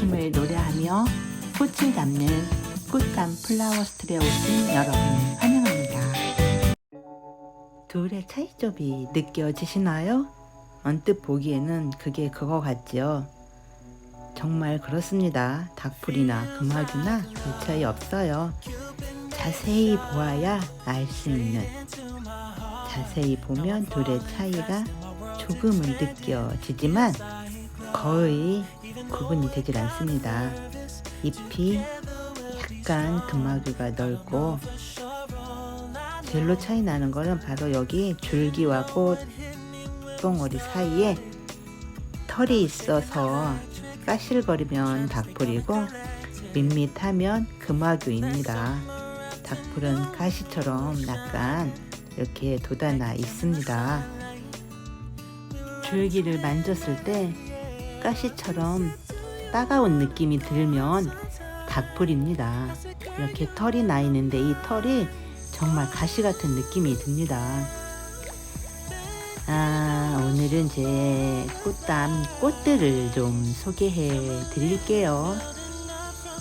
웃음을 노래하며 꽃을 담는 꽃감 플라워 스트리에 오신 여러분 환영합니다. 둘의 차이점이 느껴지시나요? 언뜻 보기에는 그게 그거 같지요. 정말 그렇습니다. 닭풀이나 금화기나 별 차이 없어요. 자세히 보아야 알 수 있는. 자세히 보면 둘의 차이가 조금은 느껴지지만 거의 구분이 되질 않습니다. 잎이 약간 금화기가 넓고 제일로 차이 나는 거는 바로 여기 줄기와 꽃봉오리 사이에 털이 있어서 까실거리면 닭풀이고 밋밋하면 금화교입니다. 닭풀은 가시처럼 약간 이렇게 돋아나 있습니다. 줄기를 만졌을 때 가시처럼 따가운 느낌이 들면 닭풀입니다. 이렇게 털이 나 있는데 이 털이 정말 가시 같은 느낌이 듭니다. 아, 오늘은 제 꽃담 꽃들을 좀 소개해 드릴게요.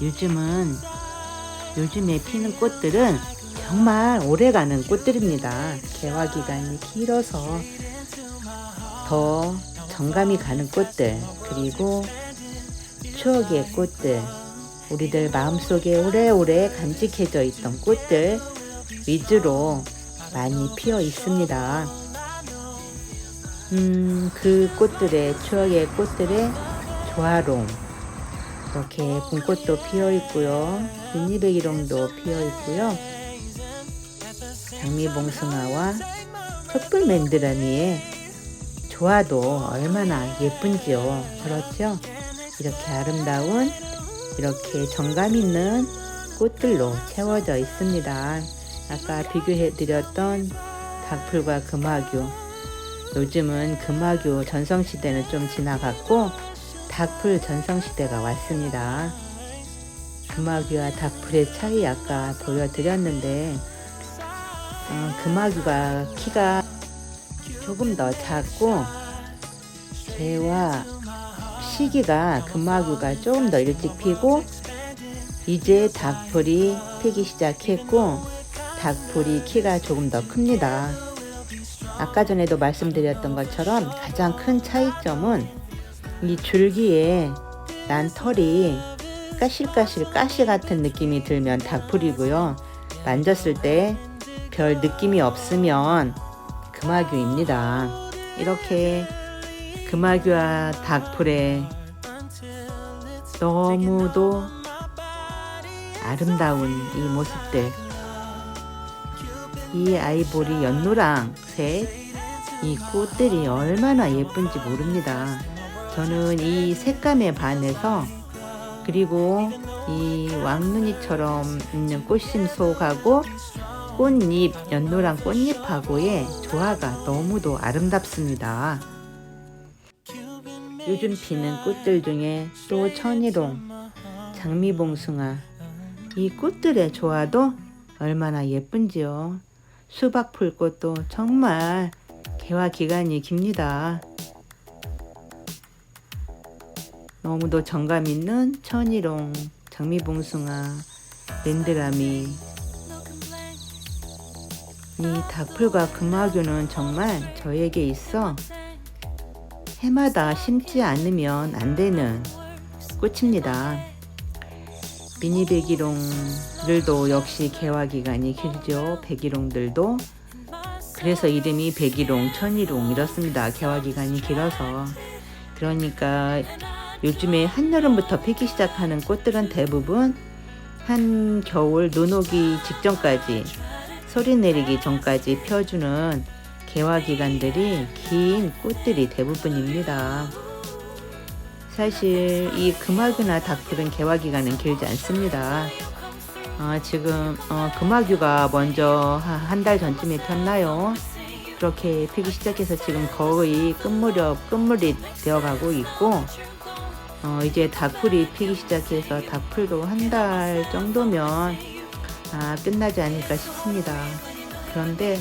요즘은, 요즘에 피는 꽃들은 정말 오래가는 꽃들입니다. 개화 기간이 길어서 더 정감이 가는 꽃들, 그리고 추억의 꽃들, 우리들 마음속에 오래오래 간직해져 있던 꽃들 위주로 많이 피어 있습니다. 음, 그 꽃들의 추억의 꽃들의 조화로움. 이렇게 봄꽃도 피어 있고요. 미니백이롱도 피어 있고요. 장미봉숭아와 촛불 맨드라미의 조화도 얼마나 예쁜지요. 그렇죠? 이렇게 아름다운, 이렇게 정감 있는 꽃들로 채워져 있습니다. 아까 비교해 드렸던 닭풀과 금화교. 요즘은 금화교 전성시대는 좀 지나갔고, 닭풀 전성시대가 왔습니다. 금화교와 닭풀의 차이 아까 보여드렸는데, 어, 금화교가 키가 조금 더 작고, 개와 시기가 금화교가 조금 더 일찍 피고, 이제 닭풀이 피기 시작했고, 닭풀이 키가 조금 더 큽니다. 아까 전에도 말씀드렸던 것처럼 가장 큰 차이점은 이 줄기에 난 털이 까실까실 가시 같은 느낌이 들면 닭풀이고요. 만졌을 때 별 느낌이 없으면 금화규입니다. 이렇게 금화규와 닭풀의 너무도 아름다운 이 모습들 이 아이보리 연노랑 색 이 꽃들이 얼마나 예쁜지 모릅니다. 저는 이 색감에 반해서 그리고 이 왕눈이처럼 있는 꽃심속하고 꽃잎 연노랑 꽃잎하고의 조화가 너무도 아름답습니다. 요즘 피는 꽃들 중에 또 천일홍, 장미봉숭아 이 꽃들의 조화도 얼마나 예쁜지요. 수박 풀꽃도 정말 개화 기간이 깁니다. 너무도 정감 있는 천일홍, 장미봉숭아, 랜드라미 이 닭풀과 금화교는 정말 저에게 있어 해마다 심지 않으면 안 되는 꽃입니다. 미니 백일홍들도 역시 개화 기간이 길죠. 백일홍들도 그래서 이름이 백일홍, 천일홍 이렇습니다. 개화 기간이 길어서 그러니까 요즘에 한여름부터 피기 시작하는 꽃들은 대부분 한 겨울 눈 오기 직전까지 소리 내리기 전까지 펴주는 개화 기간들이 긴 꽃들이 대부분입니다. 사실 이 금화규나 닭풀은 개화 기간은 길지 않습니다. 어, 지금 어, 금화규가 먼저 한 달 전쯤에 폈나요? 그렇게 피기 시작해서 지금 거의 끝무렵 끝물이 되어가고 있고 어, 이제 닭풀이 피기 시작해서 닭풀도 한 달 정도면 아, 끝나지 않을까 싶습니다. 그런데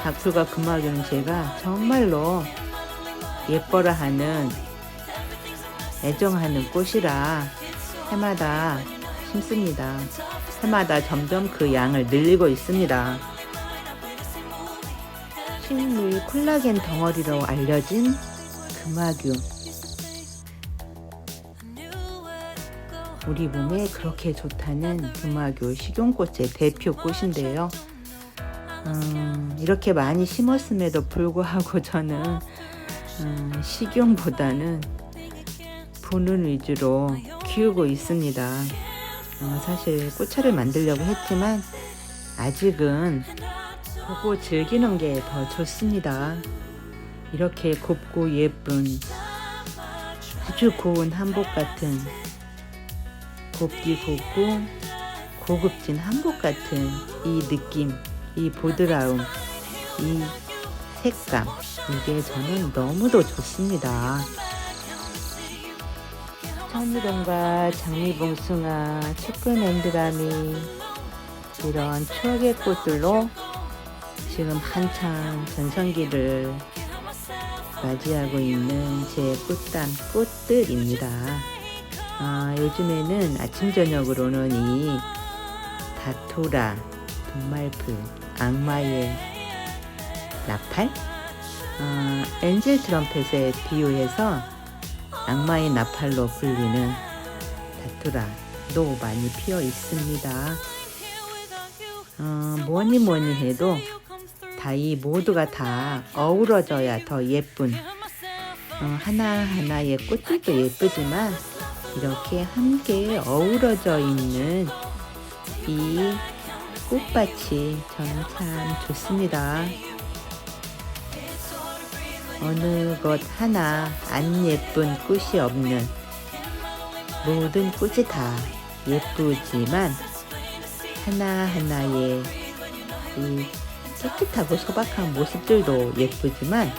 닭풀과 금화규는 제가 정말로 예뻐라 하는 애정하는 꽃이라 해마다 심습니다. 해마다 점점 그 양을 늘리고 있습니다. 식물 콜라겐 덩어리로 알려진 금화균. 우리 몸에 그렇게 좋다는 금화교 식용꽃의 대표 꽃인데요. 음, 이렇게 많이 심었음에도 불구하고 저는 음, 식용보다는 분은 위주로 키우고 있습니다. 어, 사실 꽃차를 만들려고 했지만 아직은 보고 즐기는 게 더 좋습니다. 이렇게 곱고 예쁜 아주 고운 한복 같은 곱디 곱고 고급진 한복 같은 이 느낌, 이 보드라움, 이 색감 이게 저는 너무도 좋습니다. 천미동과 장미봉숭아, 슈크맨드라미 이런 추억의 꽃들로 지금 한창 전성기를 맞이하고 있는 제 꽃단 꽃들입니다. 아, 요즘에는 아침 저녁으로는 이 다토라, 동말풀, 악마의 나팔, 아, 엔젤 트럼펫에 비유해서 악마의 나팔로 불리는 다토라도 많이 피어 있습니다. 어, 뭐니 뭐니 해도 다 이 모두가 다 어우러져야 더 예쁜 어, 하나하나의 꽃들도 예쁘지만 이렇게 함께 어우러져 있는 이 꽃밭이 저는 참 좋습니다. 어느 것 하나 안 예쁜 꽃이 없는 모든 꽃이 다 예쁘지만 하나하나의 이 깨끗하고 소박한 모습들도 예쁘지만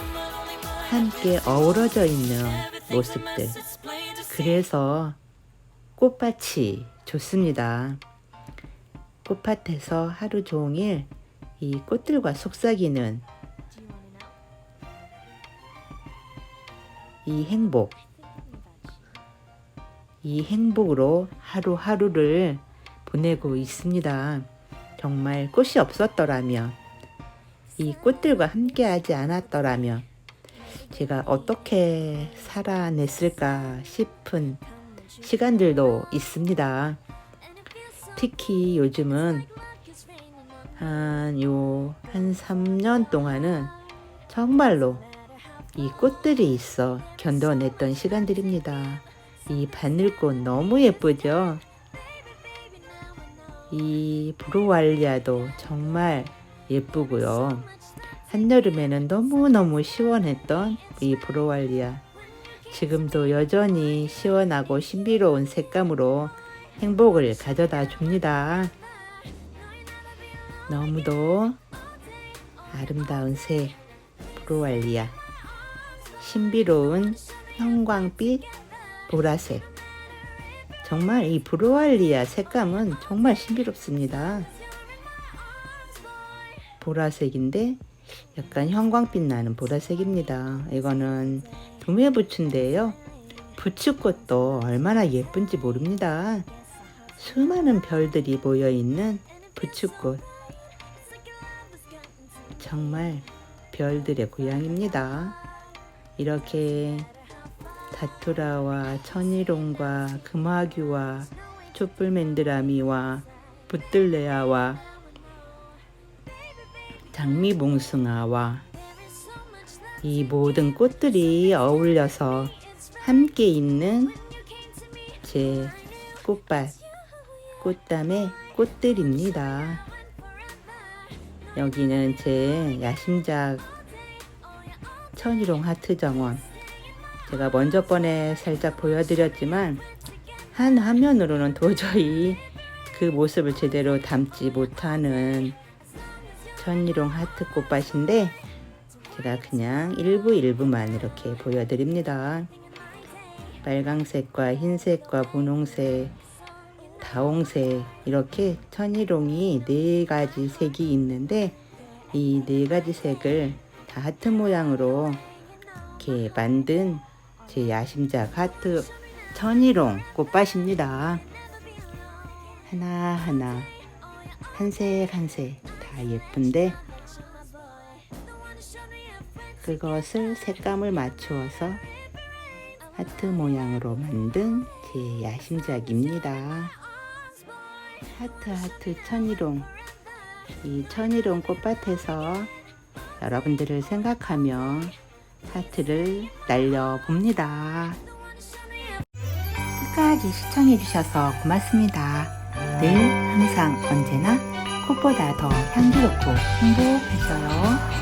함께 어우러져 있는 모습들. 그래서 꽃밭이 좋습니다. 꽃밭에서 하루 종일 이 꽃들과 속삭이는 이 행복, 이 행복으로 하루하루를 보내고 있습니다. 정말 꽃이 없었더라면, 이 꽃들과 함께하지 않았더라면, 제가 어떻게 살아냈을까 싶은 시간들도 있습니다. 특히 요즘은 한요한 3년 동안은 정말로 이 꽃들이 있어 견뎌냈던 시간들입니다. 이 바늘꽃 너무 예쁘죠? 이 브로왈리아도 정말 예쁘고요. 한여름에는 너무너무 시원했던 이 브로왈리아. 지금도 여전히 시원하고 신비로운 색감으로 행복을 가져다 줍니다. 너무도 아름다운 색, 브로왈리아. 신비로운 형광빛 보라색. 정말 이 브로알리아 색감은 정말 신비롭습니다. 보라색인데 약간 형광빛 나는 보라색입니다. 이거는 두메 부츠인데요. 부츠꽃도 얼마나 예쁜지 모릅니다. 수많은 별들이 모여 있는 부츠꽃. 정말 별들의 고향입니다. 이렇게 다투라와 천일홍과 금화규와 촛불맨드라미와 붙들레아와 장미봉숭아와 이 모든 꽃들이 어울려서 함께 있는 제 꽃밭, 꽃담의 꽃들입니다. 여기는 제 야심작 천일홍 하트 정원. 제가 먼저 번에 살짝 보여드렸지만 한 화면으로는 도저히 그 모습을 제대로 담지 못하는 천일홍 하트 꽃밭인데 제가 그냥 일부 일부만 이렇게 보여드립니다. 빨강색과 흰색과 분홍색, 다홍색 이렇게 천일홍이 네 가지 색이 있는데 이 네 가지 색을 다 하트 모양으로 이렇게 만든 제 야심작 하트 천일홍 꽃밭입니다. 하나하나 한 색 한 색 다 예쁜데 그것을 색감을 맞추어서 하트 모양으로 만든 제 야심작입니다. 하트 하트 천일홍 이 천일홍 꽃밭에서 여러분들을 생각하며 하트를 날려봅니다. 끝까지 시청해주셔서 고맙습니다. 늘 항상 언제나 꽃보다 더 향기롭고 행복했어요.